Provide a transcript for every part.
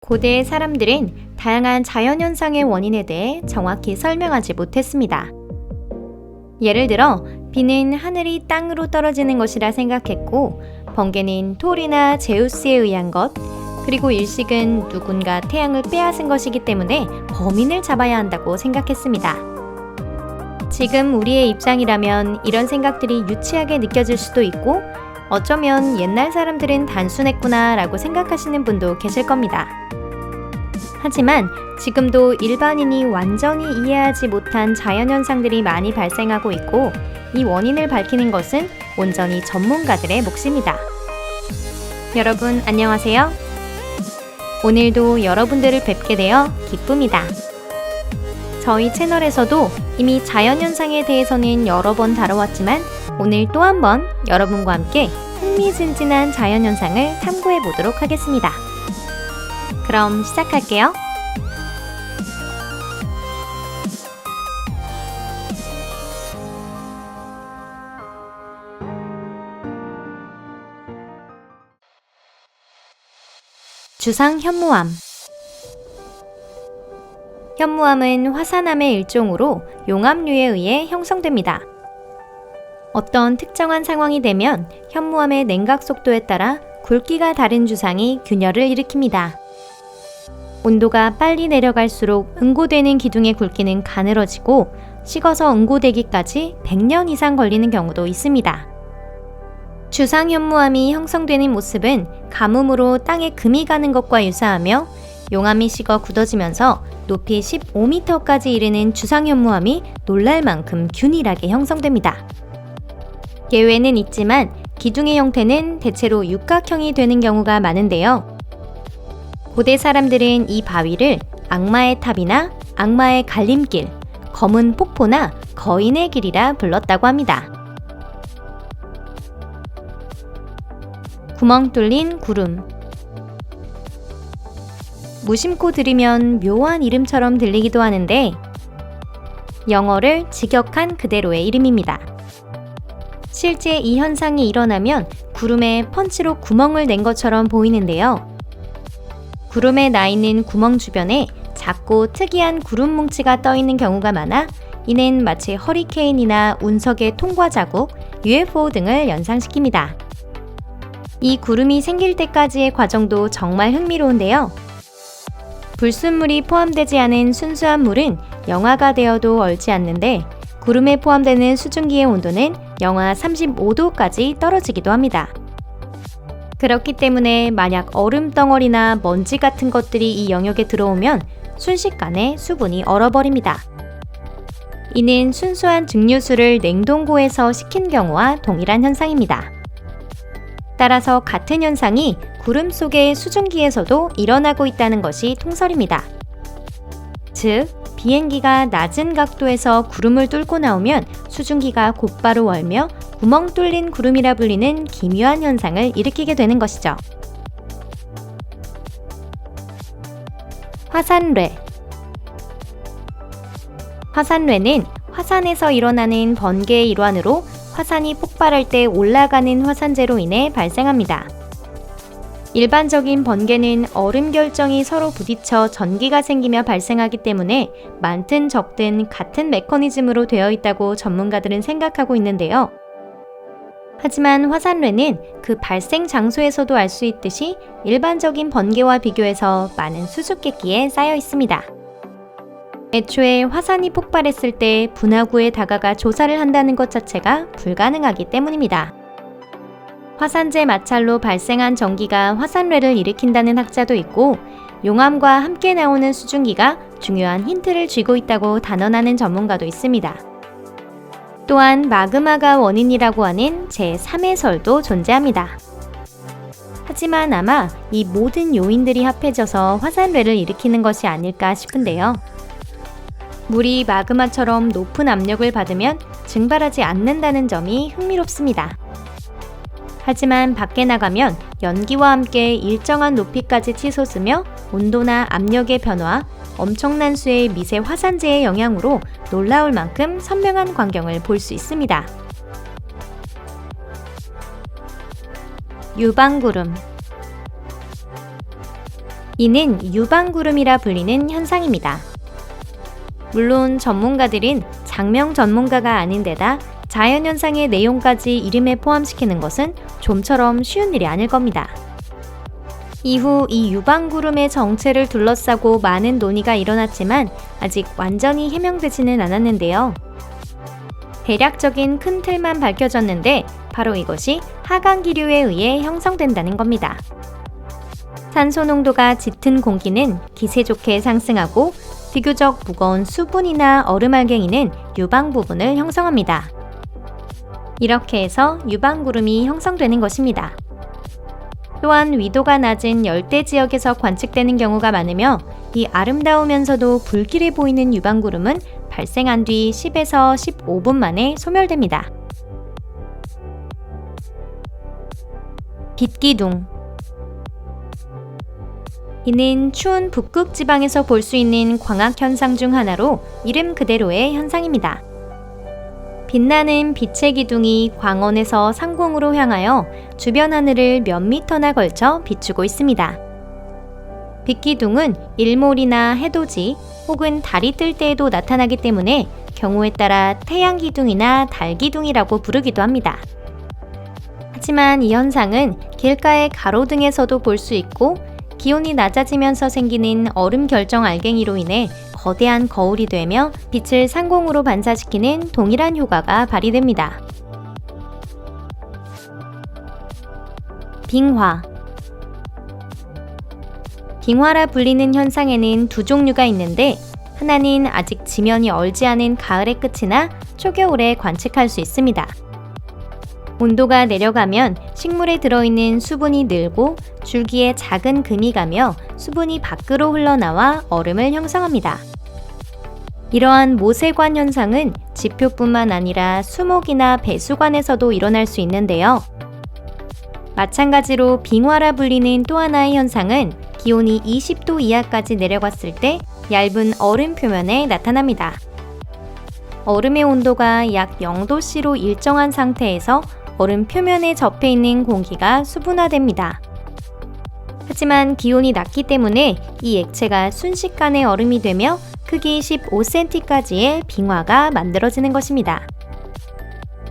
고대의 사람들은 다양한 자연현상의 원인에 대해 정확히 설명하지 못했습니다. 예를 들어, 비는 하늘이 땅으로 떨어지는 것이라 생각했고, 번개는 톨이나 제우스에 의한 것, 그리고 일식은 누군가 태양을 빼앗은 것이기 때문에 범인을 잡아야 한다고 생각했습니다. 지금 우리의 입장이라면 이런 생각들이 유치하게 느껴질 수도 있고, 어쩌면 옛날 사람들은 단순했구나 라고 생각하시는 분도 계실 겁니다. 하지만 지금도 일반인이 완전히 이해하지 못한 자연현상들이 많이 발생하고 있고, 이 원인을 밝히는 것은 온전히 전문가들의 몫입니다. 여러분, 안녕하세요. 오늘도 여러분들을 뵙게 되어 기쁩니다. 저희 채널에서도 이미 자연현상에 대해서는 여러 번 다뤄왔지만 오늘 또 한 번 여러분과 함께 흥미진진한 자연 현상을 탐구해 보도록 하겠습니다. 그럼 시작할게요. 주상 현무암 현무암은 화산암의 일종으로 용암류에 의해 형성됩니다. 어떤 특정한 상황이 되면 현무암의 냉각 속도에 따라 굵기가 다른 주상이 균열을 일으킵니다. 온도가 빨리 내려갈수록 응고되는 기둥의 굵기는 가늘어지고 식어서 응고되기까지 100년 이상 걸리는 경우도 있습니다. 주상 현무암이 형성되는 모습은 가뭄으로 땅에 금이 가는 것과 유사하며 용암이 식어 굳어지면서 높이 15m까지 이르는 주상 현무암이 놀랄 만큼 균일하게 형성됩니다. 예외는 있지만 기둥의 형태는 대체로 육각형이 되는 경우가 많은데요. 고대 사람들은 이 바위를 악마의 탑이나 악마의 갈림길, 검은 폭포나 거인의 길이라 불렀다고 합니다. 구멍 뚫린 구름. 무심코 들으면 묘한 이름처럼 들리기도 하는데 영어를 직역한 그대로의 이름입니다. 실제 이 현상이 일어나면 구름에 펀치로 구멍을 낸 것처럼 보이는데요. 구름에 나 있는 구멍 주변에 작고 특이한 구름 뭉치가 떠 있는 경우가 많아 이는 마치 허리케인이나 운석의 통과 자국, UFO 등을 연상시킵니다. 이 구름이 생길 때까지의 과정도 정말 흥미로운데요. 불순물이 포함되지 않은 순수한 물은 영하가 되어도 얼지 않는데 구름에 포함되는 수증기의 온도는 영하 35도까지 떨어지기도 합니다. 그렇기 때문에 만약 얼음 덩어리나 먼지 같은 것들이 이 영역에 들어오면 순식간에 수분이 얼어버립니다. 이는 순수한 증류수를 냉동고에서 식힌 경우와 동일한 현상입니다. 따라서 같은 현상이 구름 속의 수증기에서도 일어나고 있다는 것이 통설입니다. 즉, 비행기가 낮은 각도에서 구름을 뚫고 나오면 수증기가 곧바로 얼며 구멍 뚫린 구름이라 불리는 기묘한 현상을 일으키게 되는 것이죠. 화산뢰 화산뢰는 화산에서 일어나는 번개의 일환으로 화산이 폭발할 때 올라가는 화산재로 인해 발생합니다. 일반적인 번개는 얼음 결정이 서로 부딪혀 전기가 생기며 발생하기 때문에 많든 적든 같은 메커니즘으로 되어 있다고 전문가들은 생각하고 있는데요. 하지만 화산뢰는 그 발생 장소에서도 알 수 있듯이 일반적인 번개와 비교해서 많은 수수께끼에 쌓여 있습니다. 애초에 화산이 폭발했을 때 분화구에 다가가 조사를 한다는 것 자체가 불가능하기 때문입니다. 화산재 마찰로 발생한 전기가 화산뢰를 일으킨다는 학자도 있고 용암과 함께 나오는 수증기가 중요한 힌트를 쥐고 있다고 단언하는 전문가도 있습니다. 또한 마그마가 원인이라고 하는 제3의 설도 존재합니다. 하지만 아마 이 모든 요인들이 합해져서 화산뢰를 일으키는 것이 아닐까 싶은데요. 물이 마그마처럼 높은 압력을 받으면 증발하지 않는다는 점이 흥미롭습니다. 하지만 밖에 나가면 연기와 함께 일정한 높이까지 치솟으며 온도나 압력의 변화, 엄청난 수의 미세 화산재의 영향으로 놀라울 만큼 선명한 광경을 볼 수 있습니다. 유방구름 이는 유방구름이라 불리는 현상입니다. 물론 전문가들은 장명 전문가가 아닌 데다 자연현상의 내용까지 이름에 포함시키는 것은 좀처럼 쉬운 일이 아닐 겁니다. 이후 이 유방구름의 정체를 둘러싸고 많은 논의가 일어났지만 아직 완전히 해명되지는 않았는데요. 대략적인 큰 틀만 밝혀졌는데 바로 이것이 하강기류에 의해 형성된다는 겁니다. 산소 농도가 짙은 공기는 기세 좋게 상승하고 비교적 무거운 수분이나 얼음 알갱이는 유방 부분을 형성합니다. 이렇게 해서 유방구름이 형성되는 것입니다. 또한 위도가 낮은 열대 지역에서 관측되는 경우가 많으며 이 아름다우면서도 불길해 보이는 유방구름은 발생한 뒤 10에서 15분 만에 소멸됩니다. 빛기둥 이는 추운 북극 지방에서 볼 수 있는 광학 현상 중 하나로 이름 그대로의 현상입니다. 빛나는 빛의 기둥이 광원에서 상공으로 향하여 주변 하늘을 몇 미터나 걸쳐 비추고 있습니다. 빛기둥은 일몰이나 해돋이 혹은 달이 뜰 때에도 나타나기 때문에 경우에 따라 태양기둥이나 달기둥이라고 부르기도 합니다. 하지만 이 현상은 길가의 가로등에서도 볼 수 있고 기온이 낮아지면서 생기는 얼음 결정 알갱이로 인해 거대한 거울이 되며 빛을 상공으로 반사시키는 동일한 효과가 발휘됩니다. 빙화 빙화라 불리는 현상에는 두 종류가 있는데 하나는 아직 지면이 얼지 않은 가을의 끝이나 초겨울에 관측할 수 있습니다. 온도가 내려가면 식물에 들어있는 수분이 늘고 줄기에 작은 금이 가며 수분이 밖으로 흘러나와 얼음을 형성합니다. 이러한 모세관 현상은 지표뿐만 아니라 수목이나 배수관에서도 일어날 수 있는데요. 마찬가지로 빙화라 불리는 또 하나의 현상은 기온이 20도 이하까지 내려갔을 때 얇은 얼음 표면에 나타납니다. 얼음의 온도가 약 0도씨로 일정한 상태에서 얼음 표면에 접해 있는 공기가 수분화됩니다. 하지만 기온이 낮기 때문에 이 액체가 순식간에 얼음이 되며 크기 15cm까지의 빙화가 만들어지는 것입니다.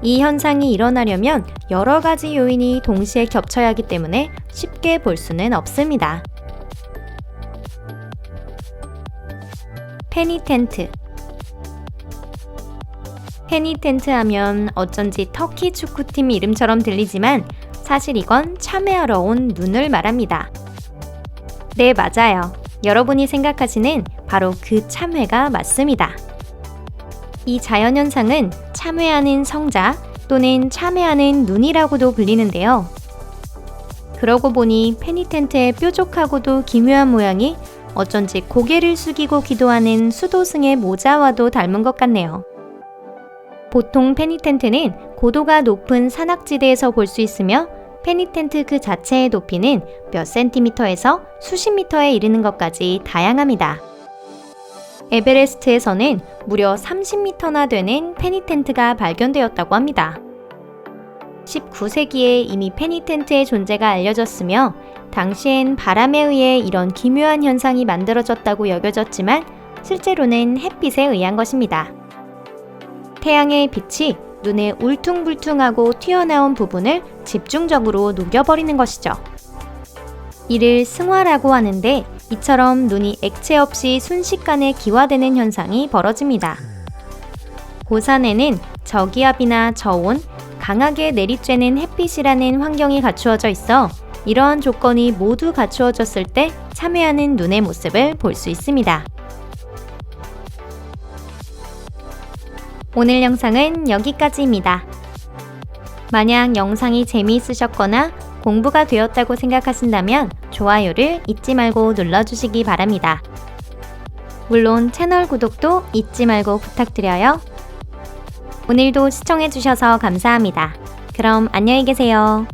이 현상이 일어나려면 여러 가지 요인이 동시에 겹쳐야 하기 때문에 쉽게 볼 수는 없습니다. 페니텐트 페니텐트 하면 어쩐지 터키 축구팀 이름처럼 들리지만 사실 이건 참회하러 온 눈을 말합니다. 네, 맞아요. 여러분이 생각하시는 바로 그 참회가 맞습니다. 이 자연현상은 참회하는 성자 또는 참회하는 눈이라고도 불리는데요. 그러고 보니 페니텐트의 뾰족하고도 기묘한 모양이 어쩐지 고개를 숙이고 기도하는 수도승의 모자와도 닮은 것 같네요. 보통 페니텐트는 고도가 높은 산악지대에서 볼 수 있으며 페니텐트 그 자체의 높이는 몇 센티미터에서 수십 미터에 이르는 것까지 다양합니다. 에베레스트에서는 무려 30미터나 되는 페니텐트가 발견되었다고 합니다. 19세기에 이미 페니텐트의 존재가 알려졌으며 당시엔 바람에 의해 이런 기묘한 현상이 만들어졌다고 여겨졌지만 실제로는 햇빛에 의한 것입니다. 태양의 빛이 눈에 울퉁불퉁하고 튀어나온 부분을 집중적으로 녹여버리는 것이죠. 이를 승화라고 하는데 이처럼 눈이 액체 없이 순식간에 기화되는 현상이 벌어집니다. 고산에는 저기압이나 저온, 강하게 내리쬐는 햇빛이라는 환경이 갖추어져 있어 이러한 조건이 모두 갖추어졌을 때 참여하는 눈의 모습을 볼 수 있습니다. 오늘 영상은 여기까지입니다. 만약 영상이 재미있으셨거나 공부가 되었다고 생각하신다면 좋아요를 잊지 말고 눌러주시기 바랍니다. 물론 채널 구독도 잊지 말고 부탁드려요. 오늘도 시청해주셔서 감사합니다. 그럼 안녕히 계세요.